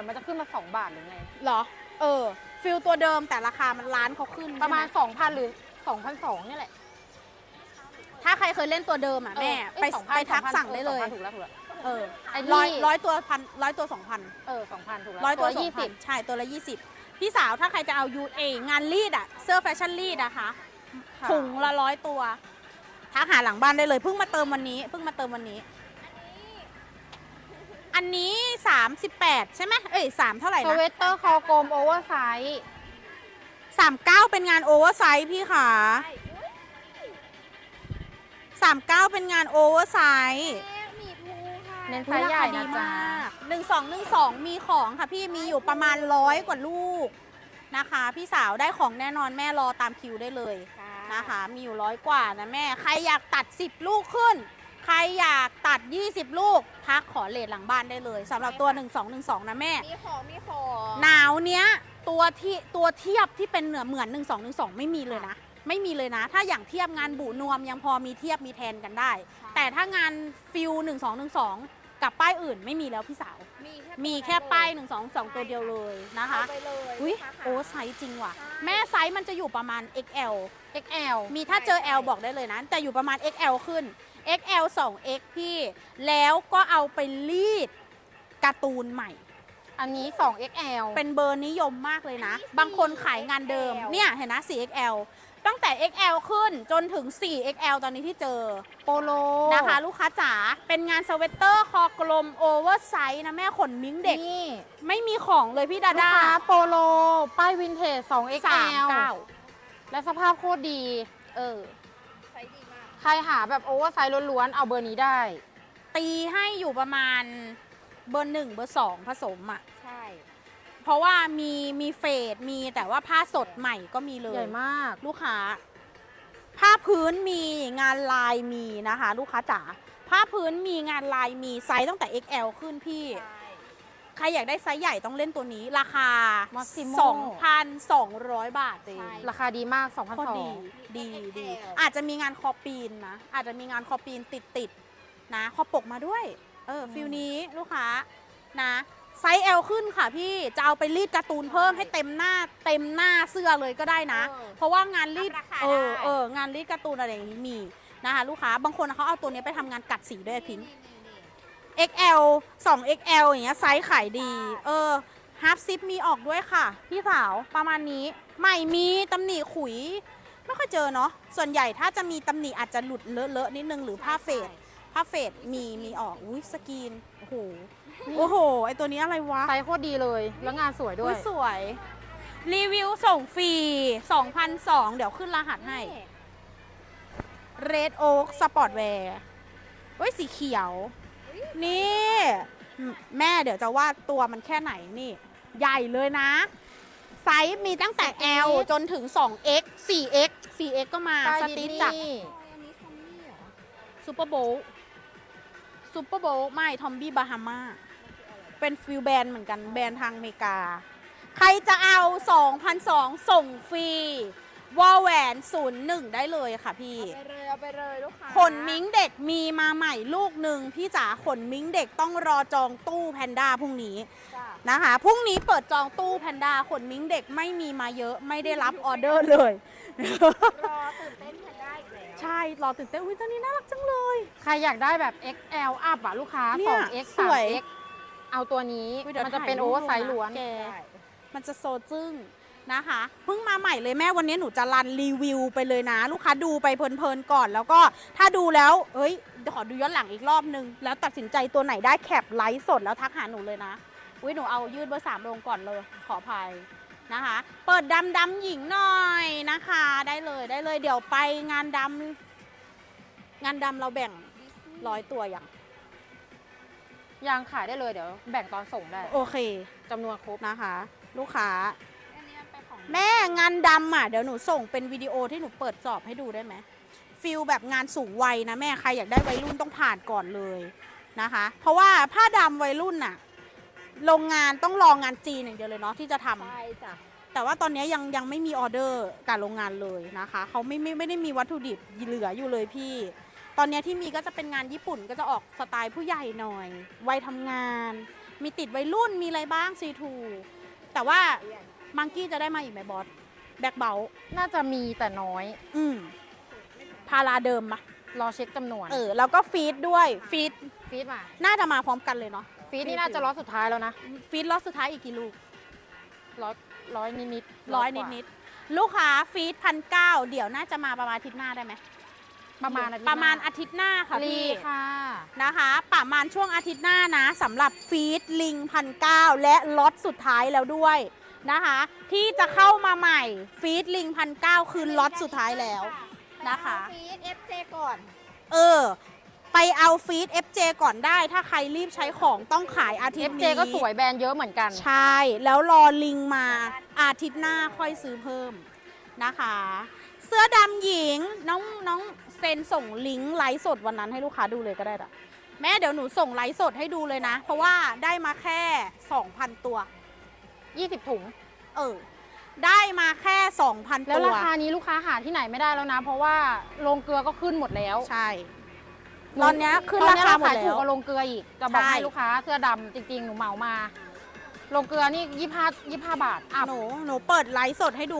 มือนมันจะขึ้นมา 2 บาทหรือไง เหรอ เออ ฟิลตัวเดิมแต่ราคามันล้านเขาขึ้นประมาณ ใช่ไห2,000 หรือ 2,200นี่แหละถ้าใครเคยเล่นตัวเดิมอะแม่เออไปเอ้ย2,000ไปทักสั่งได้เลย 2,000ถูกแล้วถูกแล้ว เออไอ้ร้อยนี่ร้อยตัวพันร้อยตัวสองพันเออ 2,000 ถูกแล้วร้อยตัวละสองพันใช่ตัวละยี่สิบพี่สาวถ้าใครจะเอายูเองานรีดอะเสื้อแฟชั่นรีดอะคะค่ะถุงละร้อยตัวทักหาหลังบ้านได้เลยเพิ่งมาเติมวันนี้เพิ่งมาเติมวันนี้ อันนี้สามสิบแปดใช่ไหมเอ้ยสามเท่าไหร่สนะเวตเตอร์คอกลมโอเวอร์ไซส์สามเก้าเป็นงานโอเวอร์ไซส์พี่ค่ะสามเก้าเป็นงานโอเวอร์ไซส์มีภูค่ะเน้นไซส์ใหญ่นะจ๊ะหนึ่งสองหนึ่งสองมีของค่ะพี่มีอยู่ประมาณร้อยกว่าลูกนะคะ พี่สาวได้ของแน่นอนแม่รอตามคิวได้เลยนะคะ มีอยู่ร้อยกว่านะแม่ ใครอยากตัด 10 ลูกขึ้น ใครอยากตัด 20 ลูกทักขอเลทหลังบ้านได้เลยสำหรับตัว 1212 นะแม่ มีของมีของหนาวเนี้ยตัวที่ตัวเทียบที่เป็นเหนือเหมือน 1212 ไม่มีเลยนะ ไม่มีเลยนะ ถ้าอย่างเทียบงานบุนวมยังพอมีเทียบมีแทนกันได้ แต่ถ้างานฟิล1212 กับป้ายอื่นไม่มีแล้วพี่สาว มีแค่มีแค่ป้าย 122 ตัวเดียวเลยนะคะเอาไปเลยอุ้ยลูกค้าค่ะโอ้ไซส์จริงว่ะ ใช่ แม่ไซส์มันจะอยู่ประมาณ XL XL มีถ้าเจอ L บอกได้เลยนะ แต่อยู่ประมาณ XL ขึ้น XL 2X พี่ แล้วก็เอาไปรีดการ์ตูนใหม่ อันนี้ 2XL เป็นเบอร์นิยมมากเลยนะ บางคนขายงานเดิม เนี่ยเห็นนะ 4XL ตั้งแต่ XL ขึ้นจนถึง 4XL ตอนนี้ที่เจอ โปโล นะคะ ลูกค้าจ๋า เป็นงานสเวตเตอร์คอกลมโอเวอร์ไซส์นะแม่ขนมิ้งเด็ก นี่ไม่มีของเลยพี่ดาลูกดาค้าโปโล ป้ายวินเทจ สาม 2XL เก้าและสภาพโคตรดี เออใช้ดีมาก ใครหาแบบโอเวอร์ไซส์ล้วนๆ เอาเบอร์นี้ได้ ตีให้อยู่ประมาณเบอร์หนึ่งเบอร์สองผสมอะ ใช่ เพราะว่ามีมีเฟดมีแต่ว่าผ้าสดใหม่ก็มีเลยใหญ่มากลูกค้า ผ้าพื้นมีงานลายมีนะคะ ลูกค้าจ๋าผ้าพื้นมีงานลายมีไซส์ตั้งแต่ XL ขึ้นพี่ ใช่ใครอยากได้ไซส์ใหญ่ต้องเล่นตัวนี้ ราคา Maximo 2,200 บาทเองราคาดีมากโคตรดี2,200ดีดี อาจจะมีงานคอปีนนะ อาจจะมีงานคอปีนติดติดๆนะ คอปกมาด้วย เออ ฟิลนี้ลูกค้านะไซส์ L ขึ้นค่ะพี่จะเอาไปรีดการ์ตูนเพิ่มให้เต็มหน้าเต็มหน้าเสื้อเลยก็ได้นะ เออเพราะว่างานรีดราคาเออได้ เอองานรีดการ์ตูนอะไรอย่างนี้มีนะคะลูกค้าบางคนเขาเอาตัวนี้ไปทำงานกัดสีด้วยพิงค์ XL 2 XL อย่างเงี้ยไซส์ขายดี เออฮาร์ฟซิปมีออกด้วยค่ะ พี่สาวประมาณนี้ ใหม่มีตำหนิขุย ไม่ค่อยเจอเนาะส่วนใหญ่ถ้าจะมีตำหนิอาจจะหลุดเลอะๆนิดนึงหรือผ้าเฟดผ้าเฟดมีมีออกอุ้ยสกรีนโอ้โหโอ้โหไอตัวนี้อะไรวะไซส์โคตรดีเลย แล้วงานสวยด้วอุ้ยยสวย รีวิวส่งฟรี2,002 เดี๋ยวขึ้นรหัสให้ Red Oak Sportwear เฮ้ยสีเขียว นี่อืมแม่เดี๋ยวจะวาดตัวมันแค่ไหนนี่ ใหญ่เลยนะ ไซส์มีตั้งแต่ L จนถึง 2X 4X 4X ก็มาป้ายสดิติสชนีจากย์อันนี้ทอมมี่เหรอซูเปอร์โบว์ซูเปอร์โบว์ไม่ ทอมบี้บาฮาม่าเป็นฟิลแบรนด์เหมือนกันแบรนด์ทางอเมริกา ใครจะเอา 2,002ส่งฟรี วอลแหวน01 ได้เลยค่ะพี่เอาไปเลยเอาไปเลยลูกค้าขนมิ้งเด็กมีมาใหม่ลูกหนึ่งพี่จ๋าขนมิ้งเด็กต้องรอจองตู้แพนด้าพรุ่งนี้จ้ะนะคะพรุ่งนี้เปิดจองตู้แพนด้าขนมิ้งเด็กไม่มีมาเยอะไม่ได้รับออเดอร์เลย รอตื่นเต้นกันได้อีกแล้วใช่รอตื่นเต้นอุ้ยตัวนี้น่ารักจังเลย ใครอยากได้แบบ XL อัพอะลูกค้า เนี่ย 2X สวย 3X เอาตัวนี้ อุ๊ยดี๋ยวมันจะเป็นถ่ายโอรูปเวอร์ไซส์ดูนะล้วน แกใช่มันจะโซจึ้ง นะคะเพิ่งมาใหม่เลยแม่วันนี้หนูจะรันรีวิวไปเลยนะ ลูกค้าดูไปเพลินๆก่อน แล้วก็ถ้าดูแล้วเอ้ยขอดูย้อนหลังอีกรอบนึง แล้วตัดสินใจตัวไหนได้แคปไลฟ์สดแล้วทักหาหนูเลยนะอุ้ยหนูเอายืดเบอร์สามลงก่อนเลย ขออภัยนะคะ เปิดดำดำหญิงหน่อยนะคะ ได้เลยได้เลย เดี๋ยวไปงานดำงานดำเราแบ่งร้อยตัวอย่างยางขายได้เลยเดี๋ยวแบ่งตอนส่งได้ โอเคจำนวนครบนะคะ ลูกค้า แม่งานดำอะเดี๋ยวหนูส่งเป็นวิดีโอที่หนูเปิดสอบให้ดูได้ไหมฟิลแบบงานสูงวัยนะแม่ใครอยากได้วัยรุ่นต้องผ่านก่อนเลยนะคะ เพราะว่าผ้าดำวัยรุ่นน่ะโรงงานต้องรองงานจีนอย่างเดียวเลยเนาะที่จะทำใช่จ้ะแต่ว่าตอนนี้ยังยังไม่มีออเดอร์กับโรงงานเลยนะคะเขาไม่ไม่ไม่ได้มีวัตถุดิบเหลืออยู่เลยพี่ ตอนนี้ที่มีก็จะเป็นงานญี่ปุ่นก็จะออกสไตล์ผู้ใหญ่หน่อยวัยทำงาน มีติดวัยรุ่นมีอะไรบ้าง C2 แต่ว่า มังกี้จะได้มาอีกไหมบอส แบ็คเบลน่าจะมีแต่น้อย อืมพาราเดิมมะรอเช็คจำนวน เออ แล้วก็ฟีดด้วย ฟีด ฟีดมา น่าจะมาพร้อมกันเลยเนาะ ฟีดนี่น่าจะล็อตสุดท้ายแล้วนะ ฟีดล็อตสุดท้ายอีกกี่ลูก ร้อยร้อยนิดนิดๆร้อยกว่านิดๆลูกค้าฟีดพันเก้าเดี๋ยวน่าจะมาประมาณอาทิตย์หน้าได้ไหมประมาณอทิตย์ประมาณหน้อาทิตย์หน้าค่ะรีพี่ค่ะนะคะ ประมาณช่วงอาทิตย์หน้านะสำหรับฟีดลิงพันเก้าและล็อตสุดท้ายแล้วด้วย นะคะ ที่จะเข้ามาใหม่ฟีดลิงพันเก้าคือล็อตสุดท้ายแล้วนะคะ ฟีด FJ ก่อน เออ ไปเอาฟีด FJ ก่อนได้ ถ้าใครรีบใช้ของต้องขายอาทิตย์ FJ นี้ก็สวยแบรนด์เยอะเหมือนกัน ใช่ แล้วรอลิงมาอาทิตย์หน้าค่อยซื้อเพิ่มนะคะ เสื้อดำหญิงน้องน้องเซนส่งลิงก์ไลฟ์สดวันนั้นให้ลูกค้าดูเลยก็ได้ละแม่เดี๋ยวหนูส่งไลฟ์สดให้ดูเลยนะ เพราะว่าได้มาแค่ 2,000 ตัว 20 ถุง เออ ได้มาแค่ 2,000แล้วตัวราคานี้ลูกค้าหาที่ไหนไม่ได้แล้วนะ เพราะว่าโรงเกลือก็ขึ้นหมดแล้ว ใช่ ตอนเนี้ยขึ้นตอราคาหมเรดขายถูแล้กวกว่าโรงเกลืออีกจะบอกใช่ให้ลูกค้าเสื้อดำจริงๆ หนูเหมามา โรงเกลือนี่ยี่ห้ายี่ห้าบาทอัพหนูหนูเปิดไลฟ์สดให้ดู